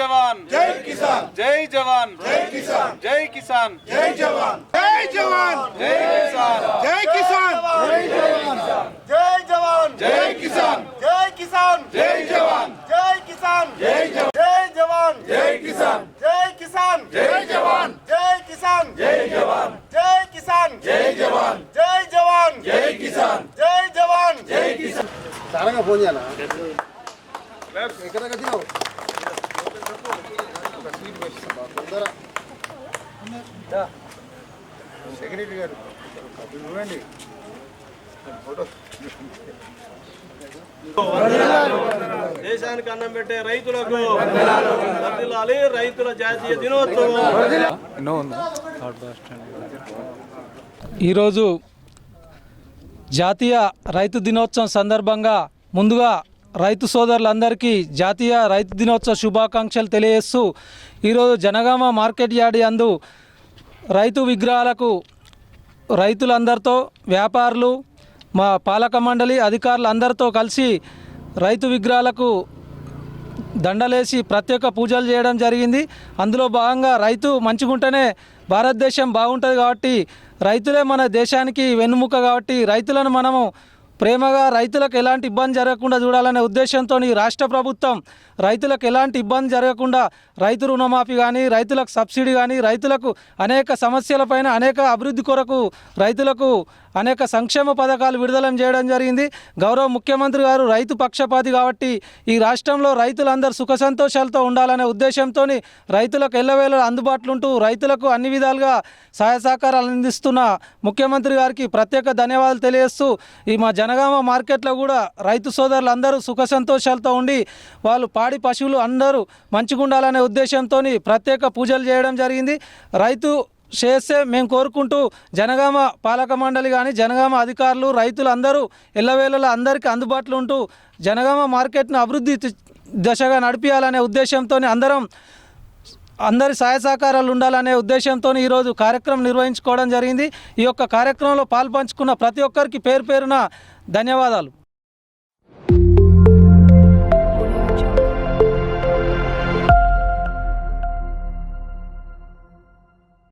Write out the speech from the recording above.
జై జవాన్ జై కిసాన్ జై కిసాన్ జై జవాన్ జై జవాన్ జై కిసాన్ జై కిసాన్ జై జవాన్ జై కిసాన్ జై కిసాన్ జై జవాన్ జై కిసాన్ జై జవాన్ జై కిసాన్ జై కిసాన్ జై జవాన్ జై కిసాన్ జై జవాన్ జై కిసాన్ జై జవాన్ జై జవాన్ జై కిసాన్ జై జవాన్ జై కిసాన్ సారంగా ఫోన్ చేయాలా ఎక్కడ కట్టినావు సెక్రటరీ గారు చూడండి దేశానికి అన్నం పెట్టే రైతులకు రైతుల జాతీయ దినోత్సవం. ఈరోజు జాతీయ రైతు దినోత్సవం సందర్భంగా ముందుగా రైతు సోదరులందరికీ జాతీయ రైతు దినోత్సవ శుభాకాంక్షలు తెలియజేస్తూ ఈరోజు జనగామ మార్కెట్ యార్డ్ యందు రైతు విగ్రహాలకు రైతులందరితో వ్యాపారులు మా పాలక మండలి అధికారులు అందరితో కలిసి రైతు విగ్రహాలకు దండలేసి ప్రత్యేక పూజలు చేయడం జరిగింది. అందులో భాగంగా రైతు మంచిగుంటేనే భారతదేశం బాగుంటుంది కాబట్టి రైతులే మన దేశానికి వెన్నుముక కాబట్టి రైతులను మనము ప్రేమగా రైతులకు ఎలాంటి ఇబ్బంది జరగకుండా చూడాలనే ఉద్దేశంతో ఈ రాష్ట్ర ప్రభుత్వం రైతులకు ఎలాంటి ఇబ్బంది జరగకుండా రైతు రుణమాఫీ కానీ రైతులకు సబ్సిడీ కానీ రైతులకు అనేక సమస్యలపైన అనేక అభివృద్ధి కొరకు రైతులకు అనేక సంక్షేమ పథకాలు విడుదల చేయడం జరిగింది. గౌరవ ముఖ్యమంత్రి గారు రైతు పక్షపాతి కాబట్టి ఈ రాష్ట్రంలో రైతులందరూ సుఖ సంతోషాలతో ఉండాలనే ఉద్దేశంతో రైతులకు ఎల్లవేళ అందుబాటులో ఉంటూ రైతులకు అన్ని విధాలుగా సహాయ సహకారాలు అందిస్తున్న ముఖ్యమంత్రి గారికి ప్రత్యేక ధన్యవాదాలు తెలియజేస్తూ ఈ మా జనగామ మార్కెట్లో కూడా రైతు సోదరులు అందరూ సుఖ సంతోషాలతో ఉండి వాళ్ళు పాడి పశువులు అందరూ మంచిగా ఉండాలనే ఉద్దేశంతో ప్రత్యేక పూజలు చేయడం జరిగింది. రైతు చేస్తే మేము కోరుకుంటూ జనగామ పాలక మండలి కానీ జనగామ అధికారులు రైతులు అందరూ ఎల్లవేళలా అందరికీ అందుబాటులో ఉంటూ జనగామ మార్కెట్ను అభివృద్ధి దశగా నడిపించాలనే ఉద్దేశంతో అందరం అందరి సహాయ సహకారాలు ఉండాలనే ఉద్దేశంతో ఈరోజు కార్యక్రమం నిర్వహించుకోవడం జరిగింది. ఈ యొక్క కార్యక్రమంలో పాల్పంచుకున్న ప్రతి ఒక్కరికి పేరు పేరున ధన్యవాదాలు.